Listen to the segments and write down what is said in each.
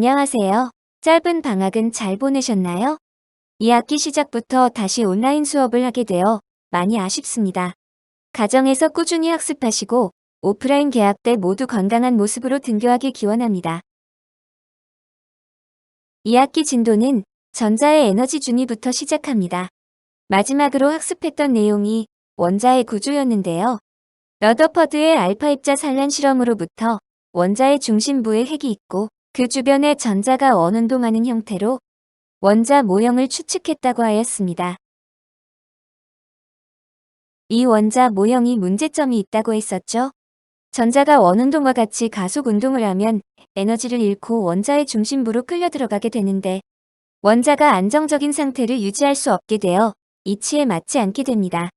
안녕하세요. 짧은 방학은 잘 보내셨나요? 이 학기 시작부터 다시 온라인 수업을 하게 되어 많이 아쉽습니다. 가정에서 꾸준히 학습하시고 오프라인 개학 때 모두 건강한 모습으로 등교하길 기원합니다. 이 학기 진도는 전자의 에너지 준위부터 시작합니다. 마지막으로 학습했던 내용이 원자의 구조였는데요. 러더퍼드의 알파 입자 산란 실험으로부터 원자의 중심부에 핵이 있고 그 주변에 전자가 원운동하는 형태로 원자 모형을 추측했다고 하였습니다. 이 원자 모형이 문제점이 있다고 했었죠. 전자가 원운동과 같이 가속 운동을 하면 에너지를 잃고 원자의 중심부로 끌려 들어가게 되는데 원자가 안정적인 상태를 유지할 수 없게 되어 이치에 맞지 않게 됩니다.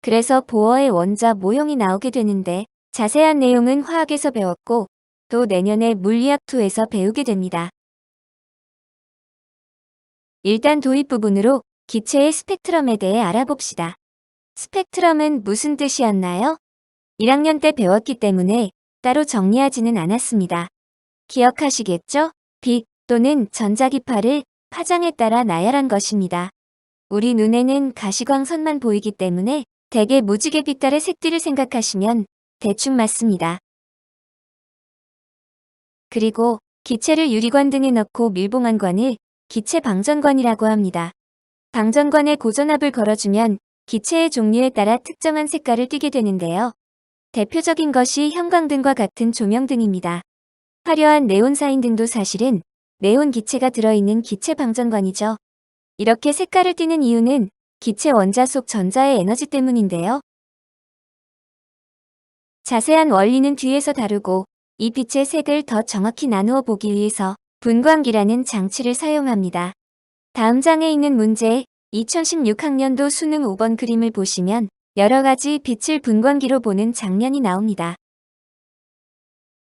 그래서 보어의 원자 모형이 나오게 되는데 자세한 내용은 화학에서 배웠고 또 내년에 물리학 2에서 배우게 됩니다. 일단 도입 부분으로 기체의 스펙트럼에 대해 알아봅시다. 스펙트럼은 무슨 뜻이었나요? 1학년 때 배웠기 때문에 따로 정리하지는 않았습니다. 기억하시겠죠? 빛 또는 전자기파를 파장에 따라 나열한 것입니다. 우리 눈에는 가시광선만 보이기 때문에 대개 무지개 빛깔의 색들을 생각하시면 대충 맞습니다. 그리고 기체를 유리관 등에 넣고 밀봉한 관을 기체 방전관이라고 합니다. 방전관에 고전압을 걸어주면 기체의 종류에 따라 특정한 색깔을 띠게 되는데요. 대표적인 것이 형광등과 같은 조명등입니다. 화려한 네온사인 등도 사실은 네온 기체가 들어있는 기체 방전관이죠. 이렇게 색깔을 띠는 이유는 기체 원자 속 전자의 에너지 때문인데요. 자세한 원리는 뒤에서 다루고 이 빛의 색을 더 정확히 나누어 보기 위해서 분광기라는 장치를 사용합니다. 다음 장에 있는 문제 2016학년도 수능 5번 그림을 보시면 여러 가지 빛을 분광기로 보는 장면이 나옵니다.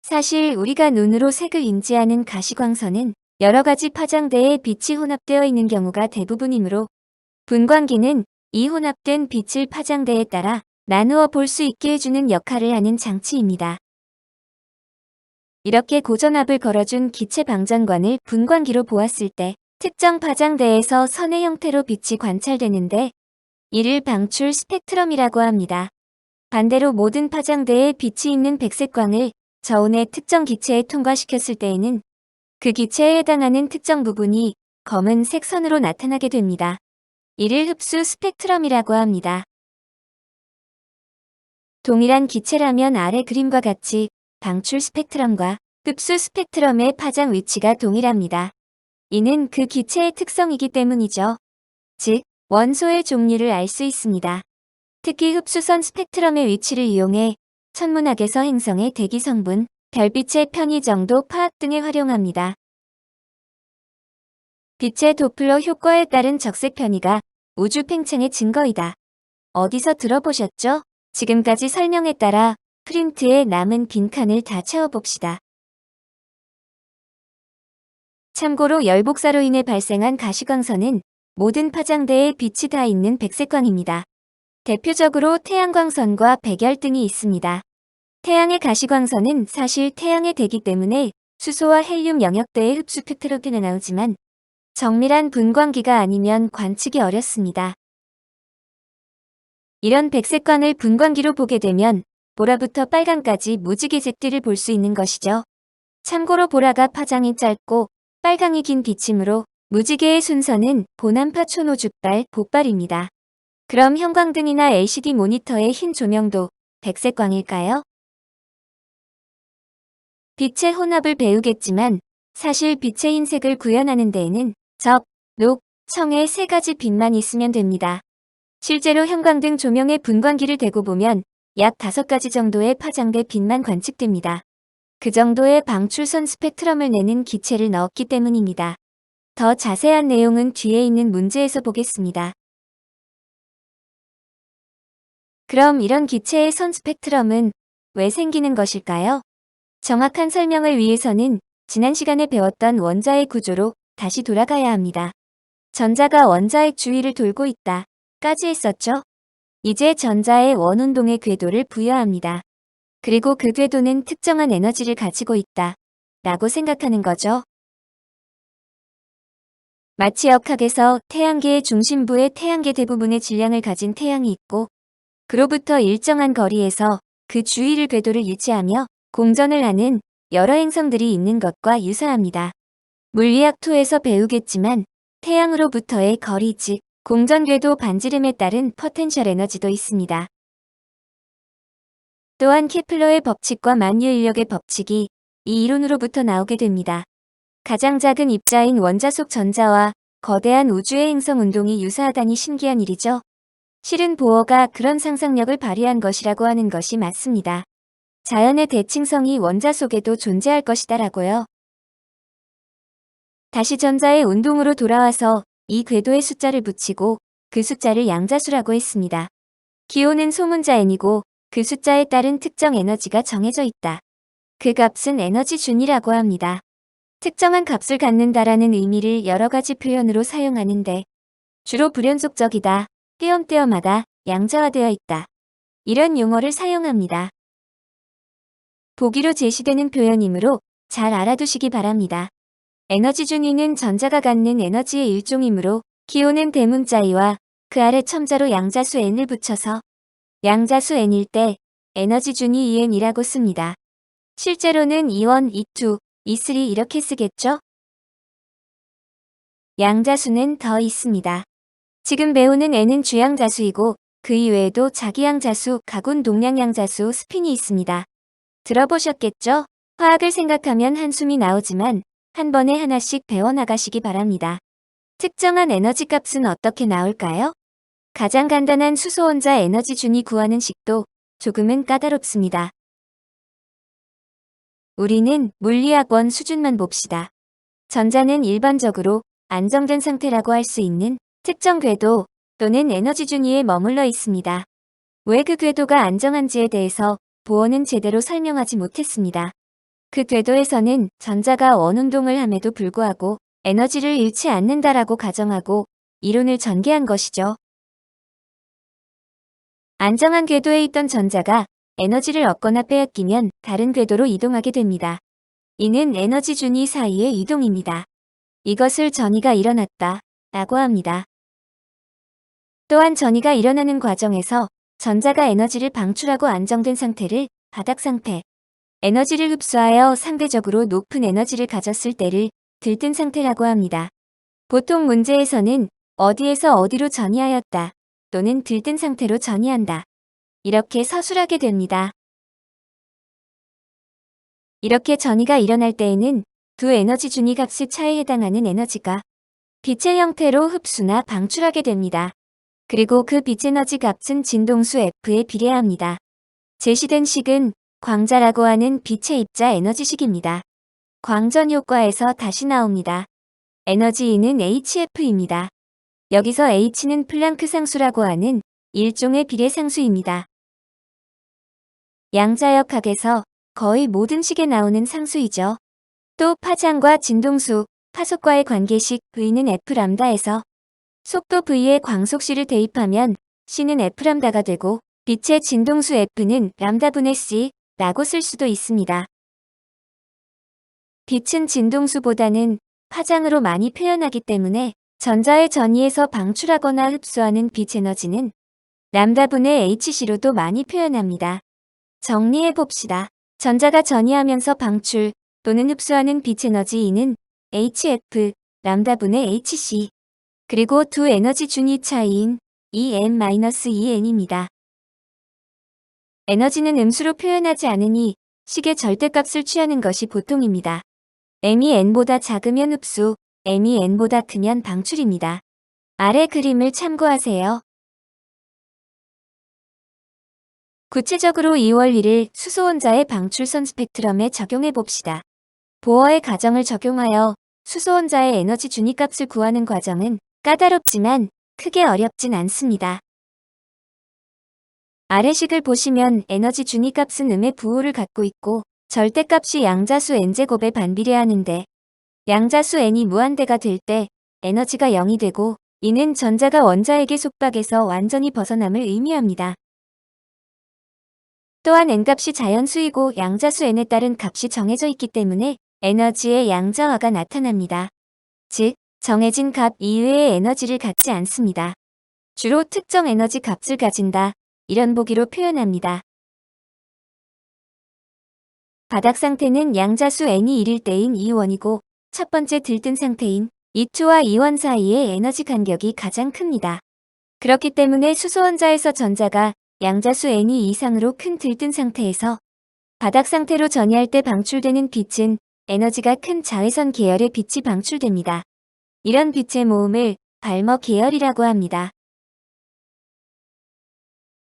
사실 우리가 눈으로 색을 인지하는 가시광선은 여러 가지 파장대에 빛이 혼합되어 있는 경우가 대부분이므로 분광기는 이 혼합된 빛을 파장대에 따라 나누어 볼 수 있게 해주는 역할을 하는 장치입니다. 이렇게 고전압을 걸어준 기체 방전관을 분광기로 보았을 때 특정 파장대에서 선의 형태로 빛이 관찰되는데 이를 방출 스펙트럼이라고 합니다. 반대로 모든 파장대에 빛이 있는 백색광을 저온의 특정 기체에 통과시켰을 때에는 그 기체에 해당하는 특정 부분이 검은 색 선으로 나타나게 됩니다. 이를 흡수 스펙트럼이라고 합니다. 동일한 기체라면 아래 그림과 같이 방출 스펙트럼과 흡수 스펙트럼의 파장 위치가 동일합니다. 이는 그 기체의 특성이기 때문이죠. 즉, 원소의 종류를 알 수 있습니다. 특히 흡수선 스펙트럼의 위치를 이용해 천문학에서 행성의 대기 성분, 별빛의 편의 정도 파악 등에 활용합니다. 빛의 도플러 효과에 따른 적색 편의가 우주 팽창의 증거이다. 어디서 들어보셨죠? 지금까지 설명에 따라 프린트에 남은 빈칸을 다 채워봅시다. 참고로 열복사로 인해 발생한 가시광선은 모든 파장대에 빛이 다 있는 백색광입니다. 대표적으로 태양광선과 백열등이 있습니다. 태양의 가시광선은 사실 태양의 대기 때문에 수소와 헬륨 영역대의 흡수 스펙트럼이 나오지만 정밀한 분광기가 아니면 관측이 어렵습니다. 이런 백색광을 분광기로 보게 되면 보라부터 빨강까지 무지개색들을 볼 수 있는 것이죠. 참고로 보라가 파장이 짧고 빨강이 긴 빛이므로 무지개의 순서는 보난파 초노죽발, 복발입니다. 그럼 형광등이나 LCD 모니터의 흰 조명도 백색광일까요? 빛의 혼합을 배우겠지만 사실 빛의 흰색을 구현하는 데에는 적, 녹, 청의 세 가지 빛만 있으면 됩니다. 실제로 형광등 조명에 분광기를 대고 보면 약 다섯 가지 정도의 파장대 빛만 관측됩니다. 그 정도의 방출선 스펙트럼을 내는 기체를 넣었기 때문입니다. 더 자세한 내용은 뒤에 있는 문제에서 보겠습니다. 그럼 이런 기체의 선 스펙트럼은 왜 생기는 것일까요? 정확한 설명을 위해서는 지난 시간에 배웠던 원자의 구조로 다시 돌아가야 합니다. 전자가 원자핵 주위를 돌고 있다. 까지 했었죠? 이제 전자의 원운동의 궤도를 부여합니다. 그리고 그 궤도는 특정한 에너지를 가지고 있다. 라고 생각하는 거죠. 마치 역학에서 태양계의 중심부에 태양계 대부분의 질량을 가진 태양이 있고 그로부터 일정한 거리에서 그 주위를 궤도를 유지하며 공전을 하는 여러 행성들이 있는 것과 유사합니다. 물리학 2에서 배우겠지만 태양으로부터의 거리 즉 공전 궤도 반지름에 따른 포텐셜 에너지도 있습니다. 또한 케플러의 법칙과 만유인력의 법칙이 이 이론으로부터 나오게 됩니다. 가장 작은 입자인 원자 속 전자와 거대한 우주의 행성 운동이 유사하다니 신기한 일이죠. 실은 보어가 그런 상상력을 발휘한 것이라고 하는 것이 맞습니다. 자연의 대칭성이 원자 속에도 존재할 것이다 라고요. 다시 전자의 운동으로 돌아와서 이 궤도에 숫자를 붙이고 그 숫자를 양자수라고 했습니다. 기호는 소문자 n이고 그 숫자에 따른 특정 에너지가 정해져 있다. 그 값은 에너지 준이라고 합니다. 특정한 값을 갖는다라는 의미를 여러 가지 표현으로 사용하는데 주로 불연속적이다, 띄엄띄엄하다, 양자화되어 있다. 이런 용어를 사용합니다. 보기로 제시되는 표현이므로 잘 알아두시기 바랍니다. 에너지 준위는 전자가 갖는 에너지의 일종이므로 기호는 대문자 이와 그 아래 첨자로 양자수 n을 붙여서 양자수 n일 때 에너지 준위 EN이라고 씁니다. 실제로는 E1, E2, E3 이렇게 쓰겠죠? 양자수는 더 있습니다. 지금 배우는 N은 주양자수이고 그 이외에도 자기양자수, 가군 동량양자수, 스핀이 있습니다. 들어보셨겠죠? 화학을 생각하면 한숨이 나오지만 한 번에 하나씩 배워나가시기 바랍니다. 특정한 에너지 값은 어떻게 나올까요? 가장 간단한 수소원자 에너지 준위 구하는 식도 조금은 까다롭습니다. 우리는 물리학원 수준만 봅시다. 전자는 일반적으로 안정된 상태라고 할 수 있는 특정 궤도 또는 에너지 준위에 머물러 있습니다. 왜 그 궤도가 안정한지에 대해서 보어는 제대로 설명하지 못했습니다. 그 궤도에서는 전자가 원운동을 함에도 불구하고 에너지를 잃지 않는다라고 가정하고 이론을 전개한 것이죠. 안정한 궤도에 있던 전자가 에너지를 얻거나 빼앗기면 다른 궤도로 이동하게 됩니다. 이는 에너지 준위 사이의 이동입니다. 이것을 전이가 일어났다 라고 합니다. 또한 전이가 일어나는 과정에서 전자가 에너지를 방출하고 안정된 상태를 바닥 상태, 에너지를 흡수하여 상대적으로 높은 에너지를 가졌을 때를 들뜬 상태라고 합니다. 보통 문제에서는 어디에서 어디로 전이하였다 또는 들뜬 상태로 전이한다. 이렇게 서술하게 됩니다. 이렇게 전이가 일어날 때에는 두 에너지 준위 값의 차에 해당하는 에너지가 빛의 형태로 흡수나 방출하게 됩니다. 그리고 그 빛 에너지 값은 진동수 F에 비례합니다. 제시된 식은 광자라고 하는 빛의 입자 에너지식입니다. 광전 효과에서 다시 나옵니다. 에너지 E는 HF입니다. 여기서 H는 플랑크 상수라고 하는 일종의 비례 상수입니다. 양자역학에서 거의 모든 식에 나오는 상수이죠. 또 파장과 진동수, 파속과의 관계식 V는 F람다에서 속도 V에 광속C를 대입하면 C는 F람다가 되고 빛의 진동수 F는 람다분의 C 라고 쓸 수도 있습니다. 빛은 진동수보다는 파장으로 많이 표현하기 때문에 전자의 전위에서 방출하거나 흡수하는 빛 에너지는 람다분의 hc로도 많이 표현합니다. 정리해 봅시다. 전자가 전이하면서 방출 또는 흡수하는 빛 에너지 E는 hf, 람다분의 hc 그리고 두 에너지 준위 차이인 En-2n입니다. 에너지는 음수로 표현하지 않으니 식의 절대값을 취하는 것이 보통입니다. m이 n보다 작으면 흡수, m이 n보다 크면 방출입니다. 아래 그림을 참고하세요. 구체적으로 2월 1일 수소원자의 방출선 스펙트럼에 적용해 봅시다. 보어의 가정을 적용하여 수소원자의 에너지 준위값을 구하는 과정은 까다롭지만 크게 어렵진 않습니다. 아래식을 보시면 에너지 준위값은 음의 부호를 갖고 있고 절대값이 양자수 n제곱에 반비례하는데 양자수 n이 무한대가 될 때 에너지가 0이 되고 이는 전자가 원자에게 속박에서 완전히 벗어남을 의미합니다. 또한 n값이 자연수이고 양자수 n에 따른 값이 정해져 있기 때문에 에너지의 양자화가 나타납니다. 즉, 정해진 값 이외의 에너지를 갖지 않습니다. 주로 특정 에너지 값을 가진다. 이런 보기로 표현합니다. 바닥 상태는 양자수 n이 1일 때인 E1이고 첫 번째 들뜬 상태인 E2와 E1 사이의 에너지 간격이 가장 큽니다. 그렇기 때문에 수소원자에서 전자가 양자수 n이 이상으로 큰 들뜬 상태에서 바닥 상태로 전이할 때 방출되는 빛은 에너지가 큰 자외선 계열의 빛이 방출됩니다. 이런 빛의 모음을 발머 계열이라고 합니다.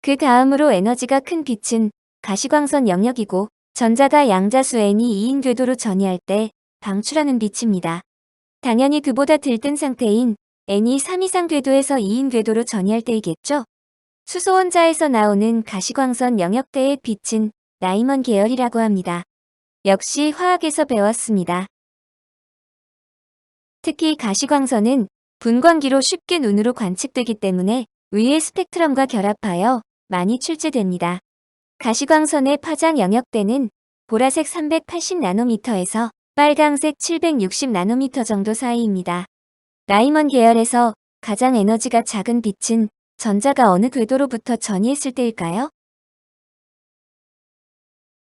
그 다음으로 에너지가 큰 빛은 가시광선 영역이고 전자가 양자수 n이 2인 궤도로 전이할 때 방출하는 빛입니다. 당연히 그보다 들뜬 상태인 n이 3 이상 궤도에서 2인 궤도로 전이할 때이겠죠? 수소원자에서 나오는 가시광선 영역대의 빛은 라이먼 계열이라고 합니다. 역시 화학에서 배웠습니다. 특히 가시광선은 분광기로 쉽게 눈으로 관측되기 때문에 위의 스펙트럼과 결합하여 많이 출제됩니다. 가시광선의 파장 영역대는 보라색 380나노미터에서 빨강색 760나노미터 정도 사이입니다. 라이먼 계열에서 가장 에너지가 작은 빛은 전자가 어느 궤도로부터 전이했을 때일까요?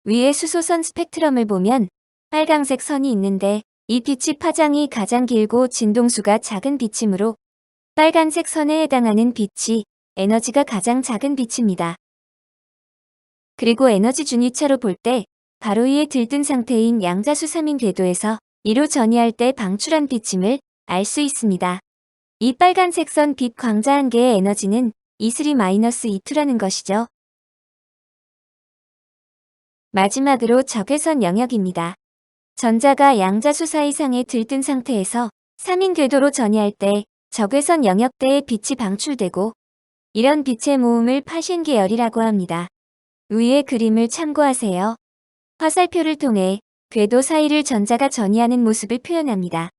위에 수소선 스펙트럼을 보면 빨강색 선이 있는데 이 빛의 파장이 가장 길고 진동수가 작은 빛이므로 빨간색 선에 해당하는 빛이 에너지가 가장 작은 빛입니다. 그리고 에너지 준위차로 볼 때 바로 위에 들뜬 상태인 양자수 3인 궤도에서 2로 전이할 때 방출한 빛임을 알 수 있습니다. 이 빨간색 선 빛 광자 한 개의 에너지는 E3-E2라는 것이죠. 마지막으로 적외선 영역입니다. 전자가 양자수 사이상에 들뜬 상태에서 3인 궤도로 전이할 때 적외선 영역대의 빛이 방출되고 이런 빛의 모음을 파신 계열이라고 합니다. 위의 그림을 참고하세요. 화살표를 통해 궤도 사이를 전자가 전이하는 모습을 표현합니다.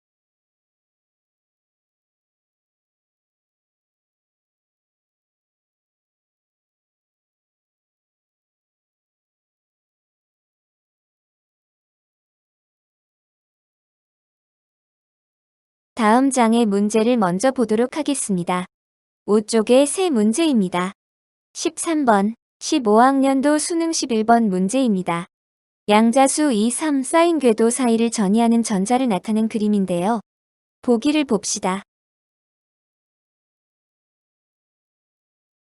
다음 장의 문제를 먼저 보도록 하겠습니다. 5쪽의 세 문제입니다. 13번, 15학년도 수능 11번 문제입니다. 양자수 2, 3 쌓인 궤도 사이를 전이하는 전자를 나타낸 그림인데요. 보기를 봅시다.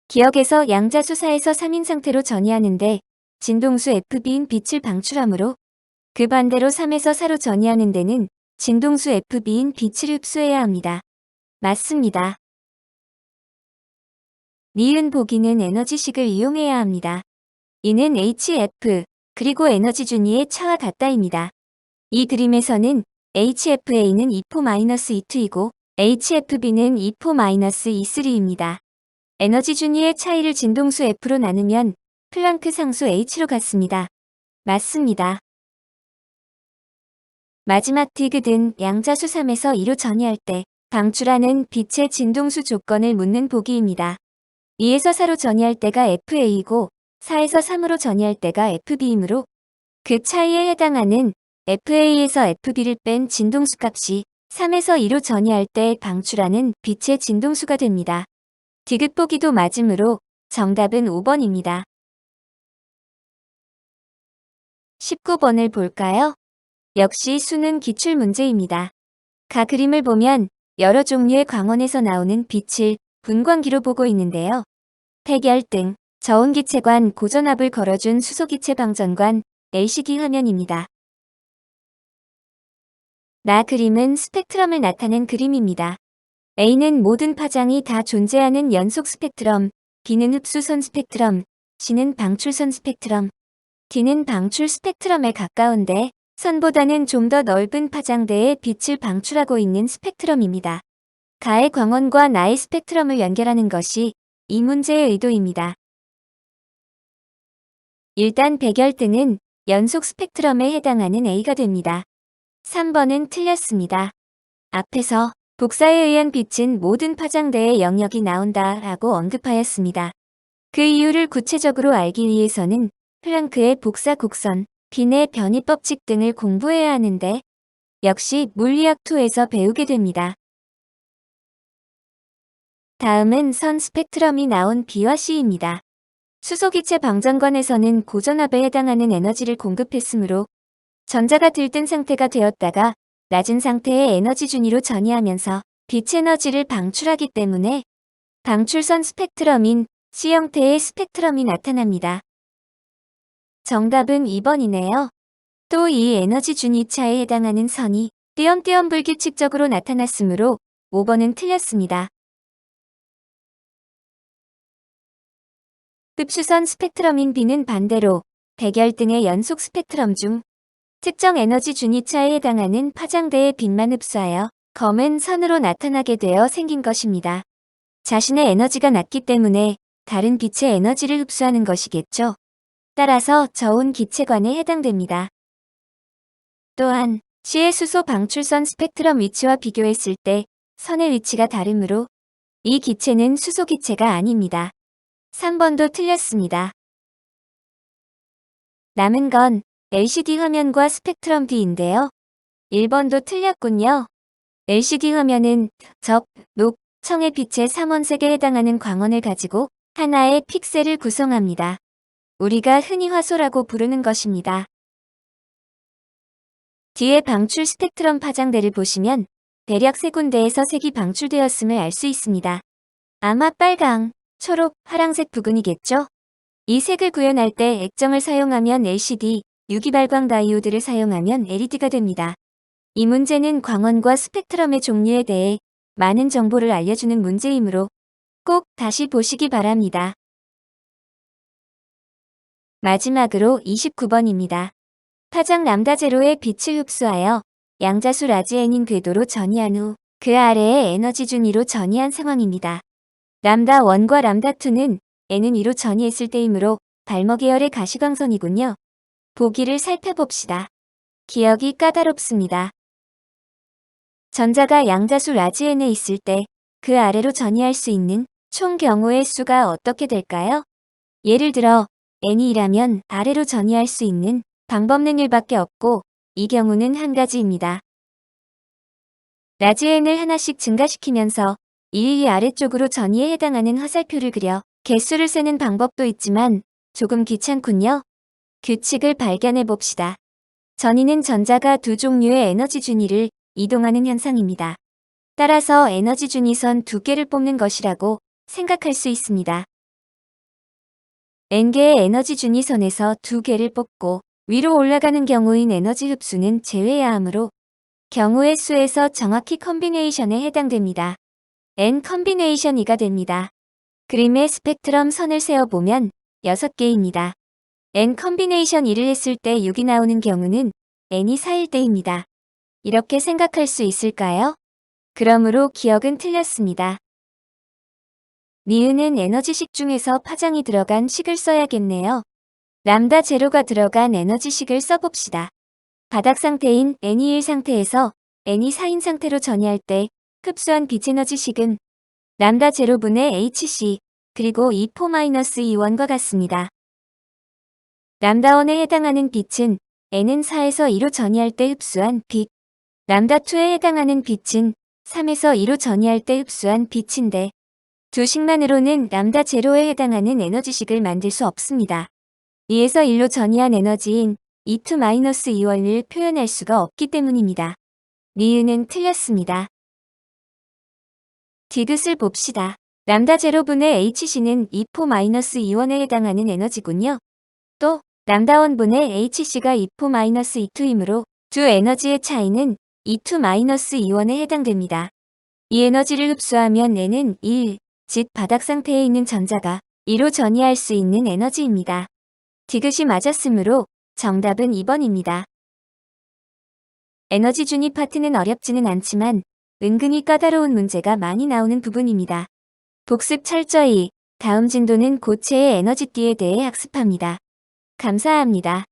기억에서 양자수사에서 3인 상태로 전이하는데 진동수 FB인 빛을 방출하므로 그 반대로 3에서 4로 전이하는 데는 진동수 FB인 빛을 흡수해야 합니다. 맞습니다. 니은 보기는 에너지식을 이용해야 합니다. 이는 HF, 그리고 에너지 준위의 차와 같다입니다. 이 그림에서는 HFA는 2포-2,2이고 HFB는 2포-2,3입니다. 에너지 준위의 차이를 진동수 F로 나누면 플랑크 상수 H로 같습니다. 맞습니다. 마지막 디귿은 양자수 3에서 2로 전이할 때 방출하는 빛의 진동수 조건을 묻는 보기입니다. 2에서 4로 전이할 때가 FA이고 4에서 3으로 전이할 때가 FB이므로 그 차이에 해당하는 FA에서 FB를 뺀 진동수 값이 3에서 2로 전이할 때 방출하는 빛의 진동수가 됩니다. 디귿 보기도 맞으므로 정답은 5번입니다. 19번을 볼까요? 역시 수능 기출 문제입니다. 가 그림을 보면 여러 종류의 광원에서 나오는 빛을 분광기로 보고 있는데요. 폐결등, 저온기체관, 고전압을 걸어준 수소기체 방전관, LCD 화면입니다. 나 그림은 스펙트럼을 나타낸 그림입니다. A는 모든 파장이 다 존재하는 연속 스펙트럼, B는 흡수선 스펙트럼, C는 방출선 스펙트럼, D는 방출 스펙트럼에 가까운데 선보다는 좀 더 넓은 파장대에 빛을 방출하고 있는 스펙트럼입니다. 가의 광원과 나의 스펙트럼을 연결하는 것이 이 문제의 의도입니다. 일단 백열등은 연속 스펙트럼에 해당하는 A가 됩니다. 3번은 틀렸습니다. 앞에서 복사에 의한 빛은 모든 파장대의 영역이 나온다 라고 언급하였습니다. 그 이유를 구체적으로 알기 위해서는 플랑크의 복사 곡선, 빈의 변이 법칙 등을 공부해야 하는데 역시 물리학 2에서 배우게 됩니다. 다음은 선 스펙트럼이 나온 B와 C입니다. 수소기체 방전관에서는 고전압에 해당하는 에너지를 공급했으므로 전자가 들뜬 상태가 되었다가 낮은 상태의 에너지 준위로 전이하면서 빛 에너지를 방출하기 때문에 방출선 스펙트럼인 C 형태의 스펙트럼이 나타납니다. 정답은 2번이네요. 또 이 에너지 준위차에 해당하는 선이 띄엄띄엄 불규칙적으로 나타났으므로 5번은 틀렸습니다. 흡수선 스펙트럼인 B는 반대로 대결 등의 연속 스펙트럼 중 특정 에너지 준위차에 해당하는 파장대의 빛만 흡수하여 검은 선으로 나타나게 되어 생긴 것입니다. 자신의 에너지가 낮기 때문에 다른 빛의 에너지를 흡수하는 것이겠죠. 따라서 저온 기체관에 해당됩니다. 또한 C의 수소 방출선 스펙트럼 위치와 비교했을 때 선의 위치가 다르므로 이 기체는 수소 기체가 아닙니다. 3번도 틀렸습니다. 남은 건 LCD 화면과 스펙트럼 D인데요. 1번도 틀렸군요. LCD 화면은 적, 녹, 청의 빛의 3원색에 해당하는 광원을 가지고 하나의 픽셀을 구성합니다. 우리가 흔히 화소라고 부르는 것입니다. 뒤에 방출 스펙트럼 파장대를 보시면 대략 세 군데에서 색이 방출되었음을 알 수 있습니다. 아마 빨강, 초록, 파랑색 부근이겠죠? 이 색을 구현할 때 액정을 사용하면 LCD, 유기발광 다이오드를 사용하면 LED가 됩니다. 이 문제는 광원과 스펙트럼의 종류에 대해 많은 정보를 알려주는 문제이므로 꼭 다시 보시기 바랍니다. 마지막으로 29번입니다. 파장 람다 제로의 빛을 흡수하여 양자수 라지 n인 궤도로 전이한 후 그 아래에 에너지 준위로 전이한 상황입니다. 람다 1과 람다 2는 n은 2로 전이했을 때이므로 발머 계열의 가시광선이군요. 보기를 살펴봅시다. 기억이 까다롭습니다. 전자가 양자수 라지 n에 있을 때 그 아래로 전이할 수 있는 총 경우의 수가 어떻게 될까요? 예를 들어 n이 2라면 아래로 전이할 수 있는 방법는 1밖에 없고 이 경우는 한 가지입니다. 라지 n을 하나씩 증가시키면서 일일이 아래쪽으로 전이에 해당하는 화살표를 그려 개수를 세는 방법도 있지만 조금 귀찮군요. 규칙을 발견해 봅시다. 전이는 전자가 두 종류의 에너지 준위를 이동하는 현상입니다. 따라서 에너지 준위선 두 개를 뽑는 것이라고 생각할 수 있습니다. n개의 에너지 준위선에서 두 개를 뽑고 위로 올라가는 경우인 에너지 흡수는 제외해야 하므로 경우의 수에서 정확히 컨비네이션에 해당됩니다. N 컨비네이션 2가 됩니다. 그림의 스펙트럼 선을 세어보면 6개입니다. n 컨비네이션 1을 했을 때 6이 나오는 경우는 n이 4일 때입니다. 이렇게 생각할 수 있을까요? 그러므로 기억은 틀렸습니다. 니은은 에너지식 중에서 파장이 들어간 식을 써야겠네요. 람다 제로가 들어간 에너지식을 써봅시다. 바닥 상태인 N이 1 상태에서 N이 4인 상태로 전이할 때 흡수한 빛 에너지식은 람다 제로분의 HC 그리고 2포-2원과 같습니다. 람다1에 해당하는 빛은 N은 4에서 2로 전이할 때 흡수한 빛, 람다2에 해당하는 빛은 3에서 2로 전이할 때 흡수한 빛인데 두 식만으로는 람다 제로에 해당하는 에너지식을 만들 수 없습니다. 2에서 1로 전이한 에너지인 E2-2원을 표현할 수가 없기 때문입니다. 니은은 틀렸습니다. 디귿을 봅시다. 람다 제로분의 HC는 2포-2원에 해당하는 에너지군요. 또 람다 원분의 HC가 2포-2이므로 두 에너지의 차이는 E2-2원에 해당됩니다. 이 에너지를 흡수하면 N은 1, 즉 바닥 상태에 있는 전자가 2로 전이할 수 있는 에너지입니다. 디귿이 맞았으므로 정답은 2번입니다. 에너지 준위 파트는 어렵지는 않지만 은근히 까다로운 문제가 많이 나오는 부분입니다. 복습 철저히 다음 진도는 고체의 에너지띠에 대해 학습합니다. 감사합니다.